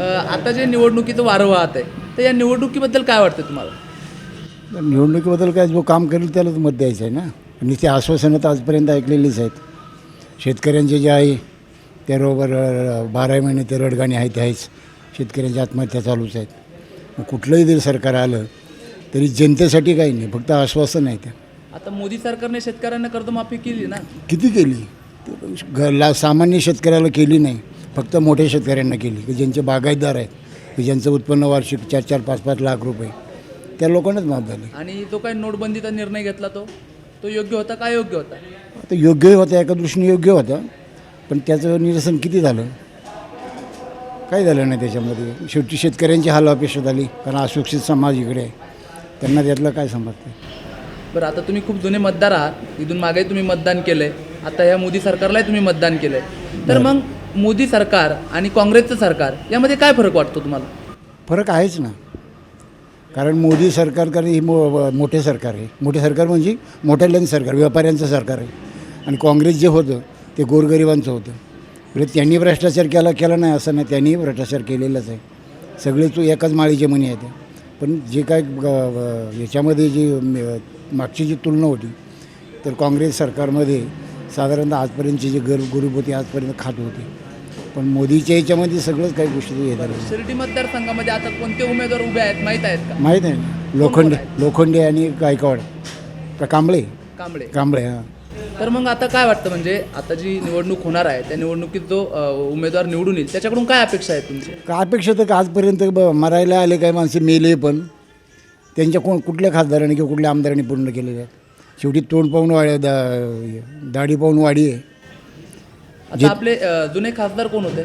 आता जे निवडणुकीचं वारं वाहत आहे तर या निवडणुकीबद्दल काय वाटतं तुम्हाला? निवडणुकीबद्दल काय जो काम करेल त्यालाच मत द्यायचं आहे ना? आणि ते आश्वासनं तर आजपर्यंत ऐकलेलीच आहेत. शेतकऱ्यांचे जे आहे त्याबरोबर बारा महिने ते रडगाणी आहे ते आहेच. शेतकऱ्यांच्या आत्महत्या चालूच आहेत. मग कुठलंही जरी सरकार आलं तरी जनतेसाठी काही नाही फक्त आश्वासन आहे त्या आता मोदी सरकारने शेतकऱ्यांना कर्जमाफी केली ना? किती केली? ला सामान्य शेतकऱ्याला केली नाही. फक्त मोठ्या शेतकऱ्यांना केली की ज्यांचे बागायतदार आहेत की ज्यांचं उत्पन्न वार्षिक चार चार पाच पाच लाख रुपये त्या लोकांनाच माफ झाले. आणि जो काही नोटबंदीचा निर्णय घेतला तो तो योग्य होता काय योग्य होता? आता योग्यही होता एका दृष्टीने योग्य होता पण त्याचं निरसन किती झालं? काही झालं नाही त्याच्यामध्ये. शेवटी शेतकऱ्यांची हाल अपेक्षा झाली कारण अशिक्षित समाज इकडे आहे. त्यांना त्यातलं काय समजतं? बरं आता तुम्ही खूप जुने मतदार आहात इथून मागे तुम्ही मतदान केलंय आता ह्या मोदी सरकारलाही तुम्ही मतदान केलंय. तर मग मोदी सरकार आणि काँग्रेसचं सरकार यामध्ये काय फरक वाटतो तुम्हाला? फरक आहेच ना. कारण मोदी सरकार कारण ही मो मोठे सरकार आहे. मोठे सरकार म्हणजे मोठ्याल्यांचं सरकार व्यापाऱ्यांचं सरकार आहे. आणि काँग्रेस जे होतं ते गोरगरिबांचं होतं. म्हणजे त्यांनी भ्रष्टाचार केला केला नाही असं नाही त्यांनीही भ्रष्टाचार केलेलाच आहे. सगळे तो एकाच माळीचे म्हणी आहेत. पण जे काय याच्यामध्ये जी मागची जी तुलना होती तर काँग्रेस सरकारमध्ये साधारणतः आजपर्यंतची जी गर गरीब होती आजपर्यंत खात होती. पण मोदीच्या याच्यामध्ये सगळंच काही गोष्टी झाल्या शिर्डी मतदारसंघामध्ये आता कोणते उमेदवार उभे आहेत माहीत आहेत का? माहीत आहे ना? लोखंडे लोखंडे आणि गायकवाड. का कांबळे? कांबळे. कांबळे हां. तर मग आता काय वाटतं म्हणजे आता जी निवडणूक होणार आहे त्या निवडणुकीत जो उमेदवार निवडून येईल त्याच्याकडून काय अपेक्षा आहे तुमची? का अपेक्षा तर का आजपर्यंत ब मरायला आले काही माणसे मेले पण. त्यांच्या कोण कुठल्या खासदाराने किंवा कुठल्या आमदारांनी पूर्ण केलेले आहेत? शेवटी तोंड पाहून वाढ दा दाढी पाहून वाढी आहे. आता आपले अ, जुने खासदार कोण होते?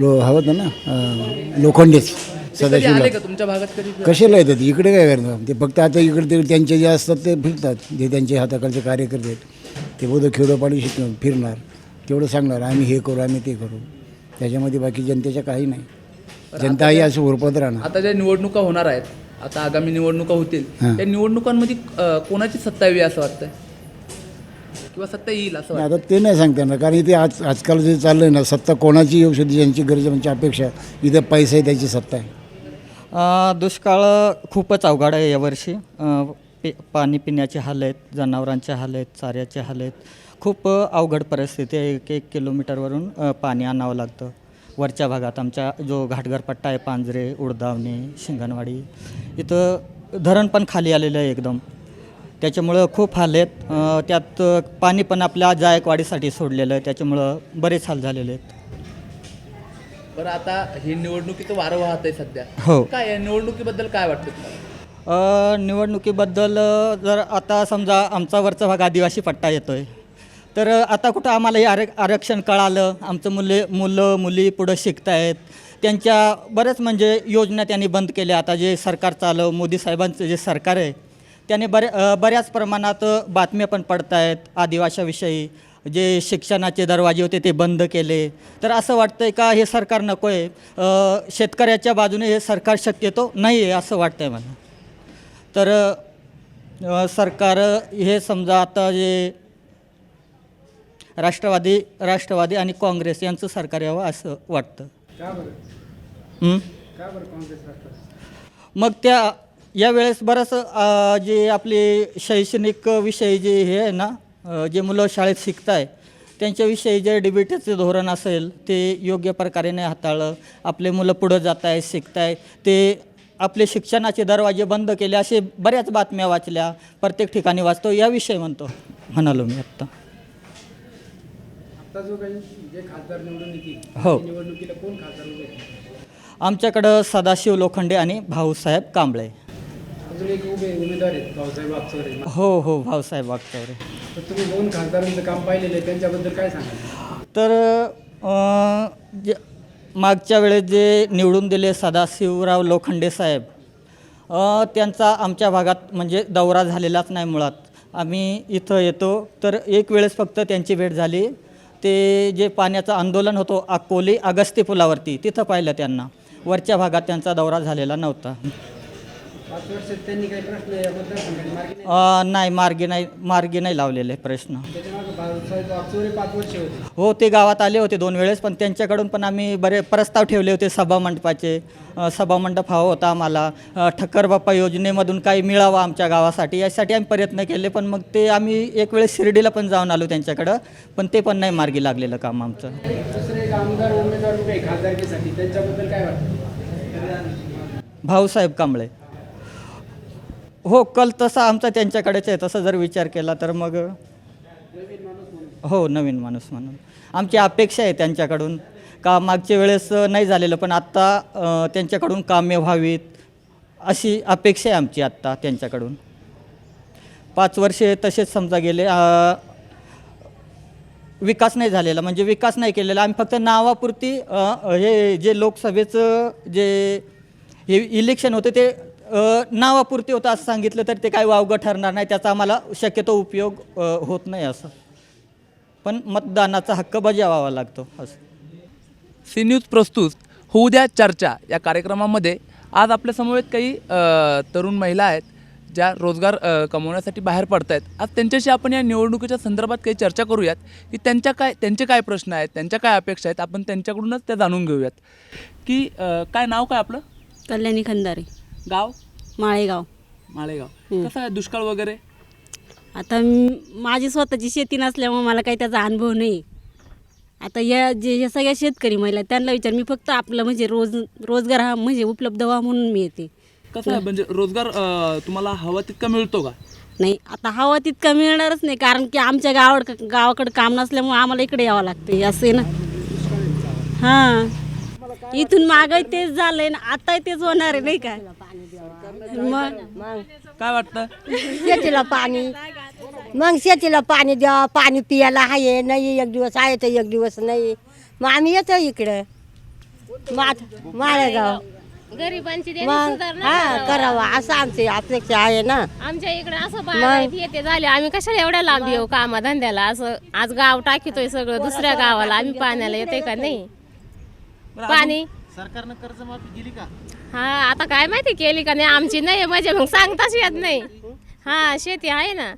लो हवं होतं ना अं, लोखंडेच ते कधी सदाशिवला. आले का तुमच्या भागात कधी? कशाला येतात? इकडे काय करतात? ते फक्त आता इकडे ते त्यांचे जे असतात ते फिरतात. जे त्यांचे हाताखालचे कार्यकर्ते आहेत ते बोध खेडोपाडी शिक फिरणार. तेवढं सांगणार आम्ही हे करू आम्ही ते करू. त्याच्यामध्ये बाकी जनतेच्या काही नाही. जनता ही असं उरपत राहणार. आता ज्या निवडणुका होणार आहेत आता आगामी निवडणुका होतील. हां. त्या निवडणुकांमध्ये अ, कोणाची सत्ता यावी असं वाटतंय? किंवा सत्ता येईल असं वाटतं आता ते नाही सांगता येणार कारण इथे आज आजकाल जे चाललं आहे ना सत्ता कोणाची येऊ शकते ज्यांची गरज त्यांची अपेक्षा इथं पैसा आहे त्याची सत्ता आहे. अ, दुष्काळ खूपच अवघड आहे यावर्षी अ, पे पाणी पिण्याचे हाल आहेत जनावरांचे हाल आहेत चाऱ्याचे हाल आहेत. खूप अ, अवघड परिस्थिती आहे एक एक किलोमीटरवरून अ, पाणी आणावं लागतं. वरच्या भागात आमच्या जो घाटघर पट्टा आहे पांजरे उडदावणे शिंगणवाडी इथं धरण पण खाली आलेलं आहे एकदम. त्याच्यामुळं खूप हाल आहेत. त्यात पाणी पण आपल्या जायकवाडीसाठी सोडलेलं आहे. त्याच्यामुळं बरेच हाल झालेले आहेत. बरं आता ही निवडणुकीचं वारं वाहत आहे सध्या. हो. काय या निवडणुकीबद्दल काय वाटतं तुम्हाला? निवडणुकीबद्दल जर आता समजा आमचा वरचा भाग आदिवासी पट्टा येतो आहे तर आता कुठं आम्हाला हे आर आरक्षण कळालं. आमचं मुले मुलं मुली पुढं शिकत आहेत त्यांच्या बऱ्याच म्हणजे योजना त्यांनी बंद केल्या. आता जे सरकार चालव मोदी साहेबांचं जे सरकार आहे त्याने बऱ्या बऱ्याच प्रमाणात बातम्या पण पडत आहेत आदिवाशाविषयी जे शिक्षणाचे दरवाजे होते ते बंद केले. तर असं वाटतं आहे का हे सरकार नको आहे शेतकऱ्याच्या बाजूने हे सरकार शक्यतो नाही आहे असं वाटतं आहे मला. तर सरकार हे समजा आता जे राष्ट्रवादी राष्ट्रवादी आणि काँग्रेस यांचं सरकार यावं असं वाटतं. हं? मग त्या यावेळेस बरंच अ, जे आपले शैक्षणिक विषयी जे हे आहे ना अ, जे मुलं शाळेत शिकत आहे त्यांच्याविषयी जे डिबेटचं धोरण असेल ते योग्य प्रकारे नाही हाताळलं आपले मुलं पुढं जात आहे शिकत आहे ते आपले शिक्षणाचे दरवाजे बंद केले असे बऱ्याच बातम्या वाचल्या प्रत्येक ठिकाणी वाचतो याविषयी म्हणतो. म्हणालो मी आत्ता. आता जो काही जे खासदार निवडून येतील हो. निवडणुकीला कोण खासदार उभे? आमच्याकडं सदाशिव लोखंडे आणि भाऊसाहेब कांबळे. अजून एक उभे उमेदवार आहेत भाऊसाहेब वागचौरे हो हो भाऊसाहेब वागचौरे तर तुम्ही दोन खासदारांचं काम पाहिलेलं आहे त्यांच्याबद्दल काय सांगाल? तर अ, जे मागच्या वेळेस जे निवडून दिले सदाशिवराव लोखंडे साहेब अ, त्यांचा आमच्या भागात म्हणजे दौरा झालेलाच नाही मुळात. आम्ही इथं येतो तर एक वेळेस फक्त त्यांची भेट झाली. ते जे पाण्याचं आंदोलन होतो अकोली अगस्ती पुलावरती तिथं पाहिलं त्यांना. वरच्या भागात त्यांचा दौरा झालेला नव्हता. नाही मार्गी नाही मार्गी नाही लावलेले प्रश्न. हो ते गावात आले होते दोन वेळेस पण त्यांच्याकडून पण आम्ही बरे प्रस्ताव ठेवले होते सभामंडपाचे सभामंडप हवा होता आम्हाला. ठक्कर बाप्पा योजनेमधून काही मिळावं आमच्या गावासाठी यासाठी आम्ही प्रयत्न केले पण मग ते आम्ही एक वेळेस शिर्डीला पण जाऊन आलो त्यांच्याकडं पण ते पण नाही मार्गी लागलेलं काम आमचं. भाऊसाहेब कांबळे. हो कल तसा आमचा त्यांच्याकडेच आहे तसा जर विचार केला तर मग हो नवीन माणूस म्हणून. आमची अपेक्षा आहे त्यांच्याकडून. का मागच्या वेळेस नाही झालेलं पण आत्ता त्यांच्याकडून कामे व्हावीत अशी अपेक्षा आहे आमची आत्ता त्यांच्याकडून. पाच वर्षे तसेच समजा गेले विकास नाही झालेला. म्हणजे विकास नाही केलेला. आम्ही फक्त नावापुरती हे जे लोकसभेचं जे हे इलेक्शन होते ते नावापुरती होतं असं सांगितलं तर ते काही वावगं ठरणार नाही. त्याचा आम्हाला शक्यतो उपयोग होत नाही असं. पण मतदानाचा हक्क बजावावा लागतो असं. सी न्यूज प्रस्तुत. होऊ द्या चर्चा. या कार्यक्रमामध्ये आज आपल्यासमोर काही अ, तरुण महिला आहेत ज्या रोजगार अ, कमवण्यासाठी बाहेर पडत आहेत आज त्यांच्याशी आपण या निवडणुकीच्या संदर्भात काही चर्चा करूयात. की त्यांच्या काय त्यांचे काय प्रश्न आहेत त्यांच्या काय अपेक्षा आहेत आपण त्यांच्याकडूनच त्या जाणून घेऊयात. की अ, काय नाव काय आपलं? कल्याणी खंदारे. गाव? माळेगाव. माळेगाव. कसं आहे दुष्काळ वगैरे? आता म- माझी स्वतःची शेती नसल्यामुळे मला काही त्याचा अनुभव नाही. आता या जे या सगळ्या शेतकरी महिला त्यांना विचार मी फक्त आपलं म्हणजे रोज रोजगार हा म्हणजे उपलब्ध व्हा म्हणून मी येते. कसं आहे म्हणजे रोजगार अ, तुम्हाला हवा तितका मिळतो का? नाही आता हवा तितका मिळणारच नाही कारण की आमच्या गावाड गावाकडे काम नसल्यामुळे आम्हाला इकडे यावं लागते असं आहे ना. हां. इथून मागं तेच झालंय ना आता तेच होणार आहे नाही काय मग? काय वाटतं? शेतीला पाणी. मग शेतीला पाणी द्या पाणी पियाला आहे नाही एक दिवस आहे तर एक दिवस नाही. मग आम्ही येतो इकडं. मात माळेगाव. गरिबांची मग सुधारणा हा करावं. करावा. असं आमची अपेक्षा आहे ना. आमच्या इकडे असं येते झाले. आम्ही कशाला एवढ्या लांब येऊ कामा धंद्याला असं आज गाव टाकितोय सगळं दुसऱ्या गावाला. आम्ही पाण्याला येते का नाही? पाणी? सरकारनं कर्जमाफी दिली का? हा आता काय माहिती केली का नाही? आमची नाही म्हणजे मग सांगताच येत नाही. हा शेती आहे ना.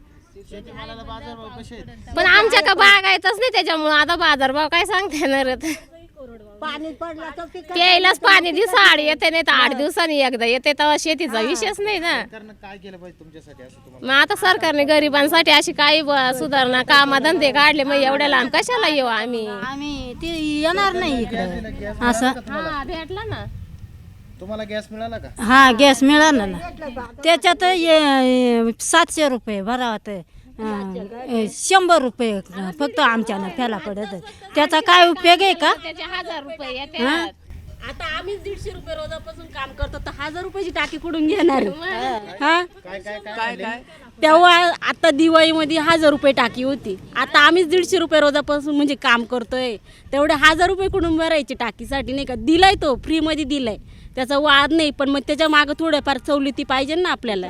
पण आमच्या का बागायतच नाही त्याच्यामुळे. आता बाजारभाव काय सांगता येणार आहेत? पाणी पडलं तर पिक प्यायलाच पाणी दिवसाआड येते नाही तर आठ दिवसांनी एकदा येते तेव्हा शेतीचा विषयच नाही ना. मग आता सरकारने गरिबांसाठी अशी काही ब- सुधारणा कामधंदे काढले मग एवढ्या लांब कशाला येऊ आम्ही? आम्ही ते येणार नाही इकडं. असं. हा भेटला ना. हा गॅस मिळाला ना. त्याच्यात ये- सातशे रुपये भरावत शंभर रुपये फक्त आमच्यानं फेला पडत. त्याचा काय उपयोग आहे का? त्याचे हजार रुपये आता आम्हीच दीडशे रुपये रोजापासून काम करतो तर हजार रुपयाची टाकी कुठून घेणार? हा. काय काय तेव्हा आता दिवाळीमध्ये हजार रुपये टाकी होती. आता आम्हीच दीडशे रुपये रोजापासून म्हणजे काम करतोय. तेवढे हजार रुपये कुठून भरायचे टाकीसाठी? नाही का? दिलाय तो फ्रीमध्ये दिलाय. त्याचा वाद नाही पण मग त्याच्या मागं थोड्याफार सवलती पाहिजे ना आपल्याला.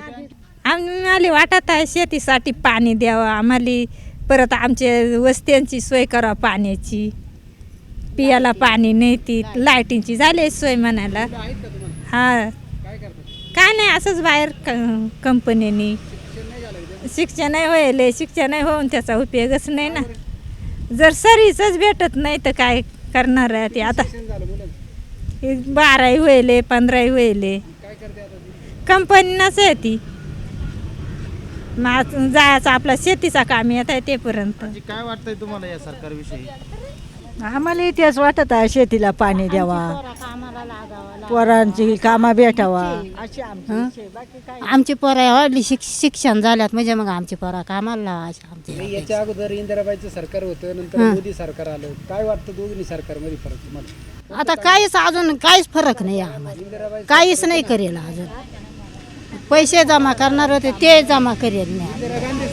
आम्हाला वाटत आहे शेतीसाठी पाणी द्यावं. आम्हाला परत आमच्या वस्त्यांची सोय करा पाण्याची. पियाला पाणी नाही ती. लाईटींची झाली आहे सोय म्हणायला. हा. काय नाही असंच बाहेर क- कंपनीनी. शिक्षण होईल शिक्षण होऊन त्याचा उपयोगच नाही ना. जर सरीचंच भेटत नाही तर काय करणार आहे ते आता. बाराही होईल पंधराही होईल कंपनीनंच आहे ती मग जायचं आपला शेतीचा काम येत आहे तेपर्यंत. काय वाटतंय तुम्हाला या सरकारविषयी? आम्हाला इतिहास वाटत आहे शेतीला पाणी द्यावा. पोरांची कामा भेटावा. आमची पोरं वाढली शिक शिक्षण झाल्यात म्हणजे मग आमची पोरं कामाला लावायची. आमची याच्या अगोदर इंदिराबाईचं सरकार होतं नंतर मोदी सरकार आलं. काय वाटतं दोन्ही सरकारमध्ये फरक तुम्हाला? आता काहीच अजून काहीच फरक नाही आम्हाला. काहीच नाही करेल अजून. पैसे जमा करणार होते ते जमा करेल नाही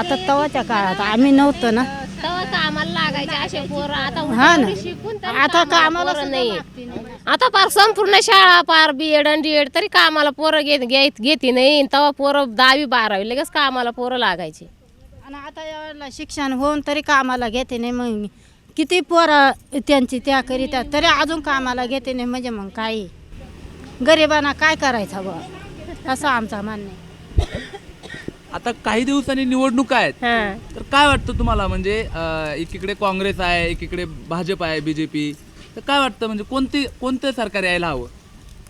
आता तवाच्या काळात आम्ही नव्हतो ना. तेव्हा कामाला लागायचे असे पोरं. आता हा ना. एवढी शिकून तरी आता कामाला पोरं नाही. आता पार संपूर्ण शाळा पार बी एड आणि डी एड तरी कामाला पोरं घेत घेत घेते नाही. तेव्हा पोरं दहावी बारावी लगेच कामाला पोरं लागायचे. आणि आता यावेळेला शिक्षण होऊन तरी कामाला घेते नाही मग किती पोरं त्यांची त्या करीतात तरी अजून कामाला घेते नाही म्हणजे मग काही गरिबांना काय करायचं बा? असं आमचं आहे. आता काही दिवसांनी निवडणुका आहेत. हा. तर काय वाटतं तुम्हाला? म्हणजे अं, एकीकडे काँग्रेस आहे एकीकडे भाजप आहे बीजेपी. तर काय वाटतं? म्हणजे कोणते कोणतं सरकार यायला हवं?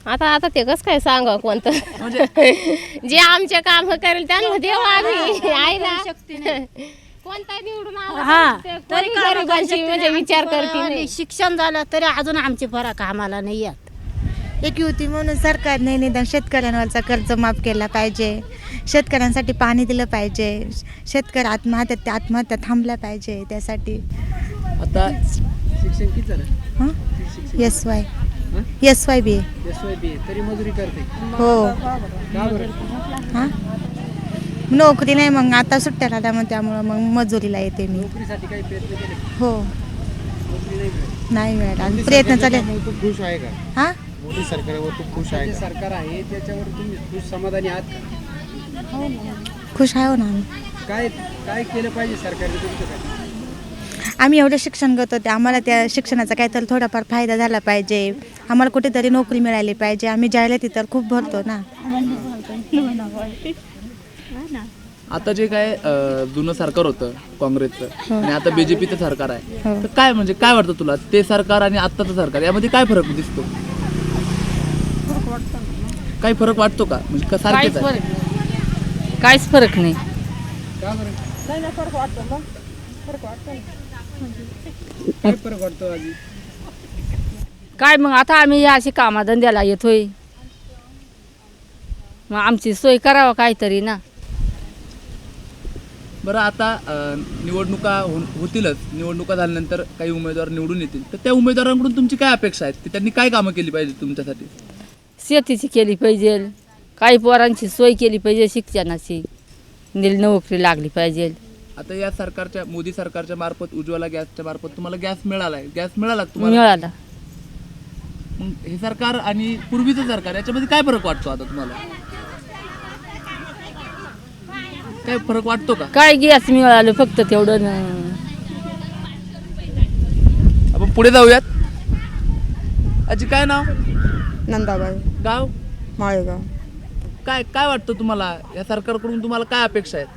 आता आता ते कसं काय सांगा कोणतं? जे आमचे काम करेल त्यांना देऊ आम्ही. आहे ना? कोणता निवडून आला हा ते तरी कोणी गरिबांची म्हणजे विचार करते नाही. शिक्षण झालं तरी अजून आमचे फरक आम्हाला नाही येत. एक युती म्हणून सरकारने निदान शेतकऱ्यांवरचा कर्ज माफ केला पाहिजे. शेतकऱ्यांसाठी पाणी दिलं पाहिजे. शेतकरी आत्महत्या त्या आत्महत्या थांबल्या पाहिजे त्यासाठी. आता शिक्षण किती झालं? S Y S Y B S Y B तरी मजुरी करते. हो. का बरं? हां? नोकरी नाही मग आता सुट्ट्या राहत्या मग त्यामुळं मग मजुरीला येते मी. नोकरीसाठी काही प्रयत्न केले हो. नोकरी नाही मिळत. नाही प्रयत्न चालले. तू खुश आहे का? हां? मोदी सरकारवर तू खुश आहे जे का? सरकार आहे त्याच्यावर तुम्ही खुश समाधानी आहात का? खुश आहे हो ना आम्ही. काय काय केलं पाहिजे सरकारने तुमच्यासाठी? आम्ही एवढं शिक्षण करतो ते आम्हाला त्या शिक्षणाचा काहीतरी थोडाफार फायदा झाला पाहिजे. आम्हाला कुठेतरी नोकरी मिळाली पाहिजे. आम्ही जाहिराती तर खूप भरतो ना. आता जे काय अं, जुनं सरकार होतं काँग्रेसचं आणि आता बीजेपीचं सरकार आहे हो. तर काय म्हणजे काय वाटतं तुला? ते सरकार आणि आत्ताचं सरकार यामध्ये काय फरक दिसतो? काही फरक वाटतो का? म्हणजे का सारखेच आहे. काहीच फरक नाही. काय फरक वाटतो आधी? काय मग आता आम्ही या अशी कामाधंद्याला येतोय. मग आमची सोय करावं काहीतरी ना. बरं आता अं, निवडणुका हो- होतीलच. निवडणुका झाल्यानंतर काही उमेदवार निवडून येतील. तर त्या उमेदवारांकडून तुमची काय अपेक्षा आहेत? की त्यांनी काय कामं केली पाहिजे तुमच्यासाठी? शेतीची केली पाहिजे. काही पोरांची सोय केली पाहिजे शिक्षणाची. नील नोकरी लागली पाहिजे. आता या सरकारच्या मोदी सरकारच्या मार्फत उज्ज्वला गॅसच्या मार्फत तुम्हाला गॅस मिळाला आहे गॅस मिळाला का तुम्हाला? मिळाला. मग हे सरकार आणि पूर्वीचं सरकार याच्यामध्ये काय फरक वाटतो आता तुम्हाला? काय फरक वाटतो का? काय गॅस मिळालं फक्त तेवढं न. आपण पुढे जाऊयात. आजी काय नाव? नंदाबाई. गाव? माळेगाव. काय काय वाटतं तुम्हाला? या सरकारकडून तुम्हाला काय अपेक्षा आहेत?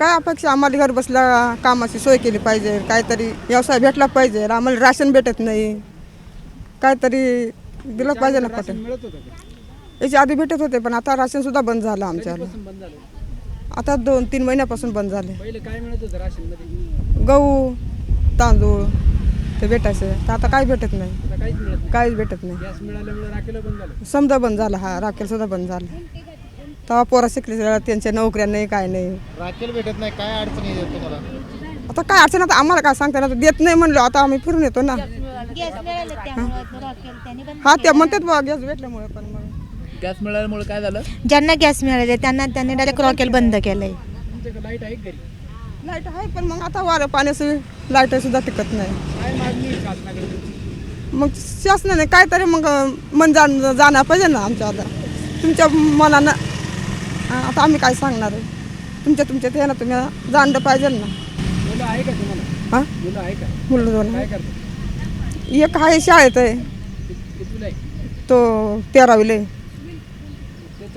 काय अपेक्षा? आम्हाला घर बसल्या कामाची सोय केली पाहिजे. काहीतरी व्यवसाय भेटला पाहिजे. आम्हाला राशन भेटत नाही. काहीतरी दिलं पाहिजे ना पटेल मिळत होतं का याच्या आधी भेटत होते पण आता राशन सुद्धा बंद झालं झालं आता दोन तीन महिन्यापासून बंद झाले. पहिले काय मिळत होतं राशनमध्ये गहू तांदूळ ते भेटायचे. तर आता काय भेटत नाही. आता काहीच मिळत नाही. काहीच भेटत नाही. गॅस मिळाल्यामुळे राखेलं बंद झालं. समजा बंद झाला हा राखेल सुद्धा बंद झालं. तेव्हा पोरं शिकले त्यांच्या नोकऱ्या नाही काय नाही. राखेल भेटत नाही काय अडचणी येत तुम्हाला? आता काय अडचण आता आम्हाला काय सांगता येणार? देत नाही म्हणलो आता आम्ही फिरून येतो ना. हा ते म्हणतात बा गॅस भेटल्यामुळे पण. गॅस मिळाल्यामुळे काय झालं? ज्यांना गॅस मिळाले त्यांना त्यांनी डायरेक्ट रॉकेल बंद केलंय. तुमच्याकडे लाइट आहे घरी? लाइट आहे पण मग आता वारं पाण्याचं लाइट सुद्धा टिकत नाही. काय मागणी आहे शासनाकडे तुमची? मग शासनाने काहीतरी मग मन जाण जाणं पाहिजे ना आमच्या आता. तुमच्या मनानं हा, आता आम्ही काय सांगणार आहे? तुमच्या तुमच्या ते ना तुम्ही जाणलं पाहिजे ना. मुलं आहे का तुम्हाला? हां? मुलं आहे का? मुलं दोन काय आहे. करतात? एक आहे शाळेत आहे. कित- कितवीला आहे? तो तेरावीला आहे.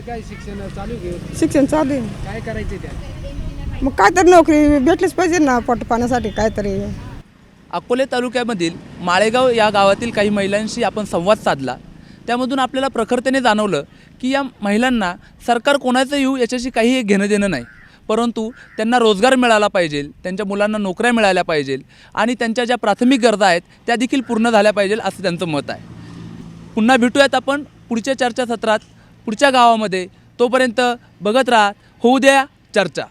काय शिक्षण चालू आहे? का? शिक्षण चालू आहे. काय करायचे त्या मग काहीतरी नोकरी भेटलीच पाहिजे ना पोट पाण्यासाठी काहीतरी अकोले तालुक्यामधील माळेगाव या गावातील काही महिलांशी आपण संवाद साधला. त्यामधून आपल्याला प्रखरतेने जाणवलं की या महिलांना सरकार कोणाचं येऊ याच्याशी काही घेणं देणं नाही. परंतु त्यांना रोजगार मिळाला पाहिजे त्यांच्या मुलांना नोकऱ्या मिळाल्या पाहिजे आणि त्यांच्या ज्या प्राथमिक गरजा आहेत त्या देखील पूर्ण झाल्या पाहिजे असं त्यांचं मत आहे. पुन्हा भेटूयात आपण पुढच्या चर्चासत्रात. पुढच्या गावामध्ये तोपर्यंत बघत राहा. होऊ द्या चर्चा.